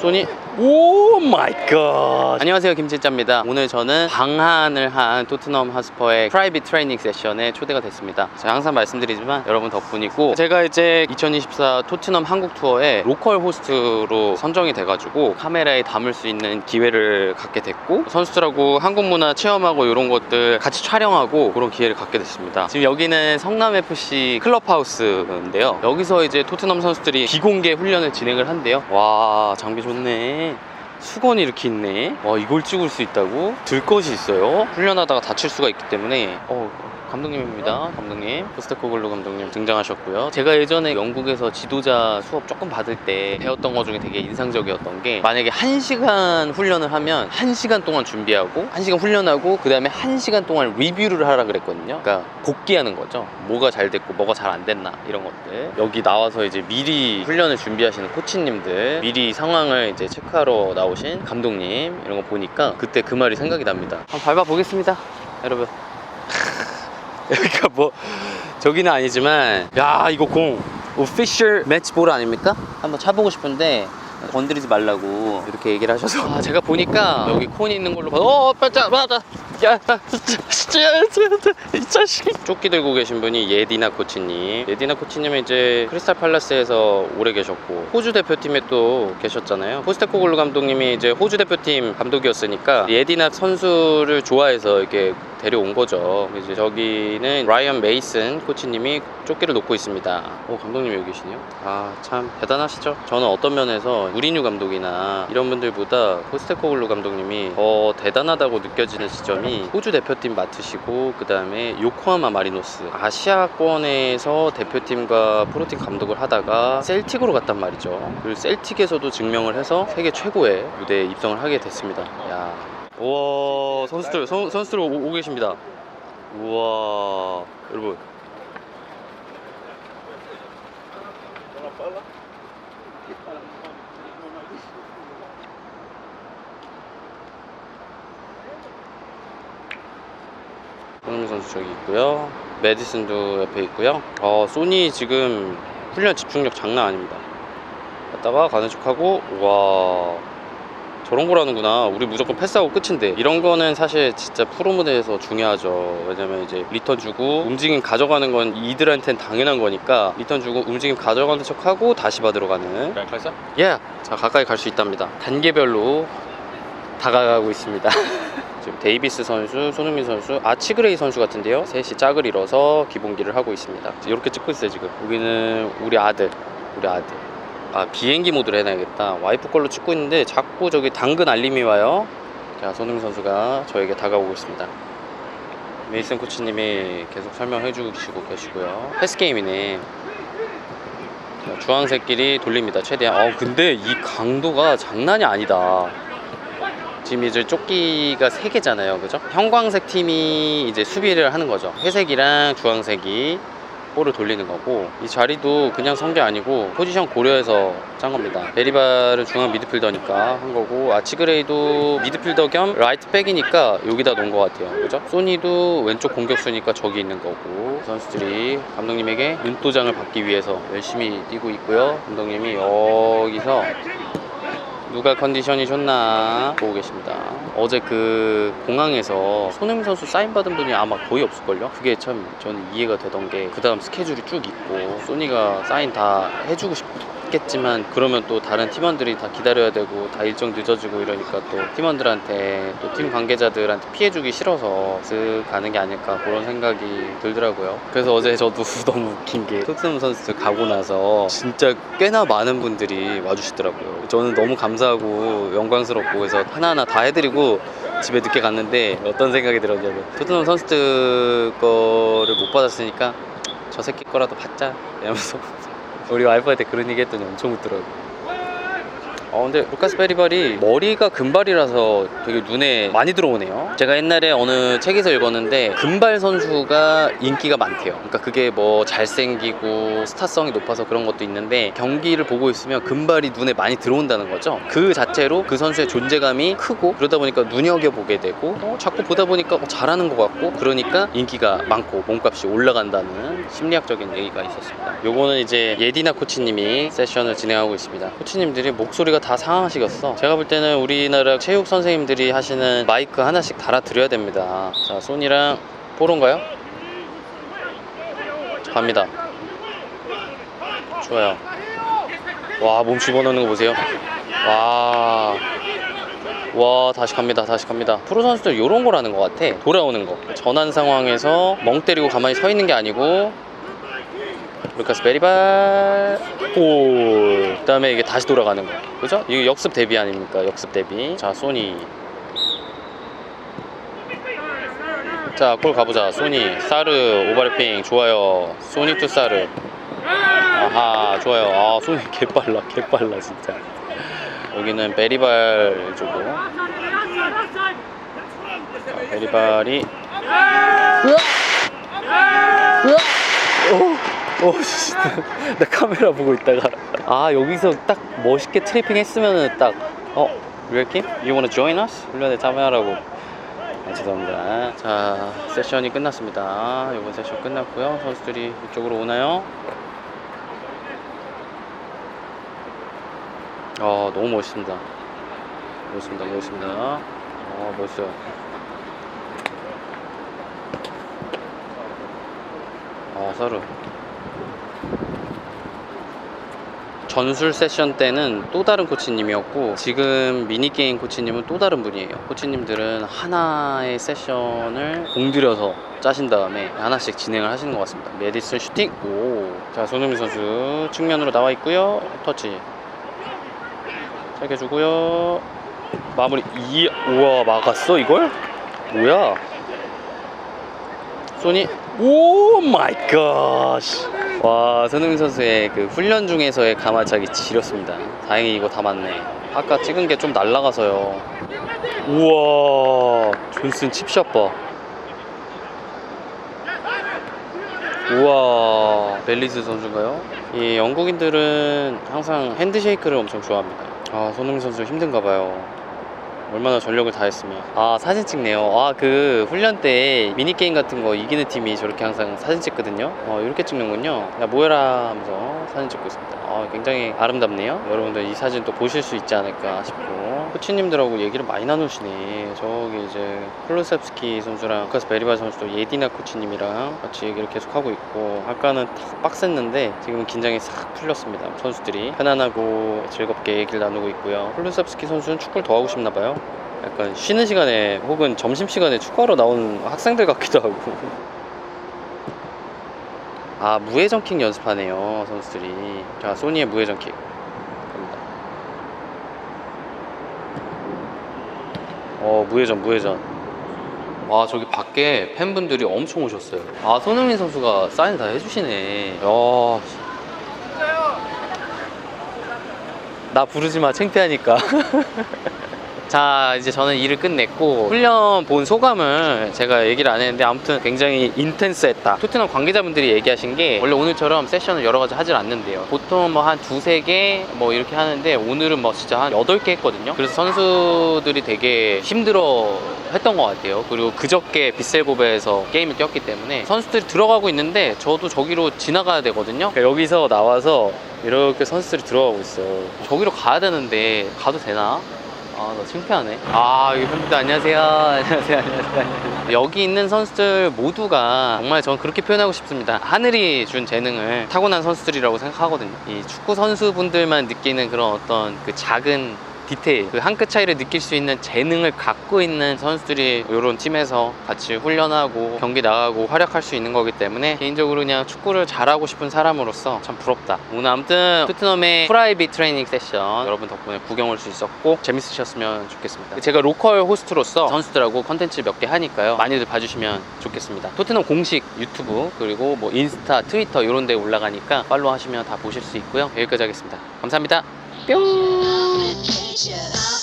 소니? 오 마이 갓. 안녕하세요 김진짜입니다. 오늘 저는 방한을 한 토트넘 하스퍼의 프라이빗 트레이닝 세션에 초대가 됐습니다. 제가 항상 말씀드리지만 여러분 덕분이고 제가 이제 2024 토트넘 한국 투어에 로컬 호스트로 선정이 돼가지고 카메라에 담을 수 있는 기회를 갖게 됐고 선수들하고 한국 문화 체험하고 이런 것들 같이 촬영하고 그런 기회를 갖게 됐습니다. 지금 여기는 성남FC 클럽하우스인데요. 여기서 이제 토트넘 선수들이 비공개 훈련을 진행을 한대요. 와 장비 좋네 수건이 이렇게 있네. 와 이걸 찍을 수 있다고? 들 것이 있어요. 훈련하다가 다칠 수가 있기 때문에 어 감독님입니다. 감독님 포스테코글로 감독님 등장하셨고요. 제가 예전에 영국에서 지도자 수업 조금 받을 때 배웠던 것 중에 되게 인상적이었던 게 만약에 1시간 훈련을 하면 1시간 동안 준비하고 1시간 훈련하고 그 다음에 1시간 동안 리뷰를 하라 그랬거든요. 그러니까 복귀하는 거죠. 뭐가 잘 됐고 뭐가 잘 안 됐나 이런 것들. 여기 나와서 이제 미리 훈련을 준비하시는 코치님들 미리 상황을 이제 체크하러 나오신 감독님 이런 거 보니까 그때 그 말이 생각이 납니다. 한번 밟아 보겠습니다. 여러분. 여기가 뭐 저기는 아니지만 야 이거 공 오피셜 매치볼 아닙니까? 한번 차보고 싶은데 건드리지 말라고 이렇게 얘기를 하셔서 아, 제가 보니까 여기 콘이 있는 걸로 봐. 어 맞아 맞아 야 진짜 이 자식이 조끼 들고 계신 분이 예디나 코치님 예디나 코치님은 이제 크리스탈 팔라스에서 오래 계셨고 호주 대표팀에 또 계셨잖아요 포스테코글루 감독님이 이제 호주 대표팀 감독이었으니까 예디나 선수를 좋아해서 이렇게 데려온 거죠. 이제 저기는 라이언 메이슨 코치님이 조끼를 놓고 있습니다. 오 감독님 여기 계시네요. 아 참 대단하시죠. 저는 어떤 면에서 무리뉴 감독이나 이런 분들보다 포스테코글루 감독님이 더 대단하다고 느껴지는 지점이 호주 대표팀 맡으시고 그 다음에 요코하마 마리노스 아시아권에서 대표팀과 프로팀 감독을 하다가 셀틱으로 갔단 말이죠. 그리고 셀틱에서도 증명을 해서 세계 최고의 무대에 입성을 하게 됐습니다. 야. 우와 선수들 선, 선수들 오, 오고 계십니다 우와 여러분 손흥민 선수 저기 있고요 메디슨도 옆에 있고요 어 소니 지금 훈련 집중력 장난 아닙니다 갔다가 가는 척하고 와 저런 거라는구나. 우리 무조건 패스하고 끝인데. 이런 거는 사실 진짜 프로 무대에서 중요하죠. 왜냐면 이제 리턴 주고 움직임 가져가는 건 이들한테는 당연한 거니까 리턴 주고 움직임 가져가는 척하고 다시 받으러 가는. 갈까? 예. 자, 가까이 갈 수 있답니다. 단계별로 다가가고 있습니다. 지금 데이비스 선수, 손흥민 선수, 아치그레이 선수 같은데요. 셋이 짝을 이뤄서 기본기를 하고 있습니다. 이렇게 찍고 있어요, 지금. 여기는 우리 아들. 우리 아들. 아 비행기 모드로 해놔야겠다 와이프 걸로 찍고 있는데 자꾸 저기 당근 알림이 와요 자 손흥민 선수가 저에게 다가오고 있습니다 메이슨 코치님이 계속 설명해 주시고 계시고요 패스게임이네 자, 주황색끼리 돌립니다 최대한 어 근데 이 강도가 장난이 아니다 지금 이제 조끼가 세 개잖아요. 그죠? 형광색 팀이 이제 수비를 하는 거죠. 회색이랑 주황색이 볼을 돌리는 거고 이 자리도 그냥 선 게 아니고 포지션 고려해서 짠 겁니다. 베리바를 중앙 미드필더니까 한 거고 아치그레이도 미드필더 겸 라이트백이니까 여기다 놓은 것 같아요. 그죠? 소니도 왼쪽 공격수니까 저기 있는 거고 선수들이 감독님에게 눈도장을 받기 위해서 열심히 뛰고 있고요. 감독님이 여기서 누가 컨디션이 좋나 보고 계십니다. 어제 그 공항에서 손흥민 선수 사인 받은 분이 아마 거의 없을걸요? 그게 참 저는 이해가 되던 게 그 다음 스케줄이 쭉 있고 소니가 사인 다 해주고 싶 겠지만 그러면 또 다른 팀원들이 다 기다려야 되고 다 일정 늦어지고 이러니까 또 팀원들한테 또 팀 관계자들한테 피해주기 싫어서 쓱 가는 게 아닐까 그런 생각이 들더라고요. 그래서 어제 저도 너무 웃긴 게 토트넘 선수들 가고 나서 진짜 꽤나 많은 분들이 와주시더라고요. 저는 너무 감사하고 영광스럽고 그래서 하나하나 다 해드리고 집에 늦게 갔는데 어떤 생각이 들었냐면 토트넘 선수들 거를 못 받았으니까 저 새끼 거라도 받자 이러면서 우리 와이프한테 그런 얘기 했더니 엄청 웃더라고요. 어 근데 루카스 베리발이 머리가 금발이라서 되게 눈에 많이 들어오네요. 제가 옛날에 어느 책에서 읽었는데 금발 선수가 인기가 많대요. 그러니까 그게 뭐 잘생기고 스타성이 높아서 그런 것도 있는데 경기를 보고 있으면 금발이 눈에 많이 들어온다는 거죠. 그 자체로 그 선수의 존재감이 크고 그러다 보니까 눈여겨 보게 되고 어, 자꾸 보다 보니까 어, 잘하는 것 같고 그러니까 인기가 많고 몸값이 올라간다는 심리학적인 얘기가 있었습니다. 요거는 이제 예디나 코치님이 세션을 진행하고 있습니다. 코치님들이 목소리가 다 상황식이었어. 제가 볼 때는 우리나라 체육 선생님들이 하시는 마이크 하나씩 달아드려야 됩니다. 자, 포로인가요? 자, 갑니다. 좋아요. 와, 몸 집어넣는 거 보세요. 와. 와, 다시 갑니다. 다시 갑니다. 프로 선수들 이런 거라는 것 같아. 돌아오는 거. 전환 상황에서 멍 때리고 가만히 서 있는 게 아니고 루카스 베리발. 골. 그다음에 이게 다시 돌아가는 거 그죠? 이게 역습 대비 아닙니까? 역습 대비. 자 소니. 자 골 가보자. 소니. 사르 오바르핑. 좋아요. 소니 투 사르. 아하 좋아요. 아 소니 개빨라 개빨라 진짜. 여기는 베리발 주고 자, 베리발이 오, 오, 씨, 나 카메라 보고 있다가. 아 여기서 딱 멋있게 트래핑 했으면은 딱 어, 리얼킴? You wanna join us? 훈련에 참여하라고. 아, 죄송합니다. 자 세션이 끝났습니다. 이번 세션 끝났고요. 선수들이 이쪽으로 오나요? 아 너무 멋있습니다. 멋있습니다 멋있습니다. 아 멋있어요 아 서로 전술 세션 때는 또 다른 코치님이었고 지금 미니게임 코치님은 또 다른 분이에요. 코치님들은 하나의 세션을 공들여서 짜신 다음에 하나씩 진행을 하시는 것 같습니다. 메디슨 슈팅. 오자 손흥민 선수 측면으로 나와 있고요. 터치. 짧게 주고요. 마무리. 이 우와 막았어 이걸? 뭐야? 소니 오 마이 갓. 와, 손흥민 선수의 그 훈련 중에서의 가마차기 지렸습니다. 다행히 이거 다 맞네. 아까 찍은 게 좀 날라가서요. 우와, 존슨 칩샷 봐. 우와, 벨리스 선수인가요? 이 영국인들은 항상 핸드쉐이크를 엄청 좋아합니다. 아, 손흥민 선수 힘든가 봐요. 얼마나 전력을 다했으면. 아 사진 찍네요. 아 그 훈련 때 미니게임 같은 거 이기는 팀이 저렇게 항상 사진 찍거든요. 어 이렇게 찍는군요. 야 뭐해라 하면서 사진 찍고 있습니다. 아 굉장히 아름답네요. 여러분들 이 사진 또 보실 수 있지 않을까 싶고 코치님들하고 얘기를 많이 나누시네. 저기 이제 클로셉스키 선수랑 루카스 베리바 선수도 예디나 코치님이랑 같이 얘기를 계속 하고 있고 아까는 탁 빡셌는데 지금은 긴장이 싹 풀렸습니다 선수들이. 편안하고 즐겁게 얘기를 나누고 있고요. 클로셉스키 선수는 축구를 더 하고 싶나 봐요. 약간 쉬는 시간에 혹은 점심 시간에 축구하러 나온 학생들 같기도 하고. 아 무회전킥 연습하네요 선수들이. 자 소니의 무회전킥 갑니다 어 무회전 무회전. 와 저기 밖에 팬분들이 엄청 오셨어요. 아 손흥민 선수가 사인 다 해주시네. 야. 나 부르지 마 창피하니까 자 이제 저는 일을 끝냈고 훈련 본 소감을 제가 얘기를 안 했는데 아무튼 굉장히 인텐스했다. 토트넘 관계자분들이 얘기하신 게 원래 오늘처럼 세션을 여러 가지 하질 않는데요. 보통 뭐 한 두세 개 뭐 이렇게 하는데 오늘은 뭐 진짜 한 여덟 개 했거든요. 그래서 선수들이 되게 힘들어 했던 것 같아요. 그리고 그저께 빗셀고베에서 게임을 뛰었기 때문에 선수들이 들어가고 있는데 저도 저기로 지나가야 되거든요. 그러니까 여기서 나와서 이렇게 선수들이 들어가고 있어요. 저기로 가야 되는데 가도 되나? 아, 나 창피하네. 아, 여기 팬분들 안녕하세요. 안녕하세요. 안녕하세요. 여기 있는 선수들 모두가 정말 저는 그렇게 표현하고 싶습니다. 하늘이 준 재능을 타고난 선수들이라고 생각하거든요. 이 축구 선수분들만 느끼는 그런 어떤 그 작은 디테일, 그 한 끗 차이를 느낄 수 있는 재능을 갖고 있는 선수들이 이런 팀에서 같이 훈련하고 경기 나가고 활약할 수 있는 거기 때문에 개인적으로 그냥 축구를 잘하고 싶은 사람으로서 참 부럽다. 오늘 아무튼 토트넘의 프라이빗 트레이닝 세션 여러분 덕분에 구경 올 수 있었고 재밌으셨으면 좋겠습니다. 제가 로컬 호스트로서 선수들하고 컨텐츠 몇 개 하니까요. 많이들 봐주시면 좋겠습니다. 토트넘 공식 유튜브 그리고 뭐 인스타, 트위터 이런 데 올라가니까 팔로우 하시면 다 보실 수 있고요. 여기까지 하겠습니다. 감사합니다. 뿅! vacation.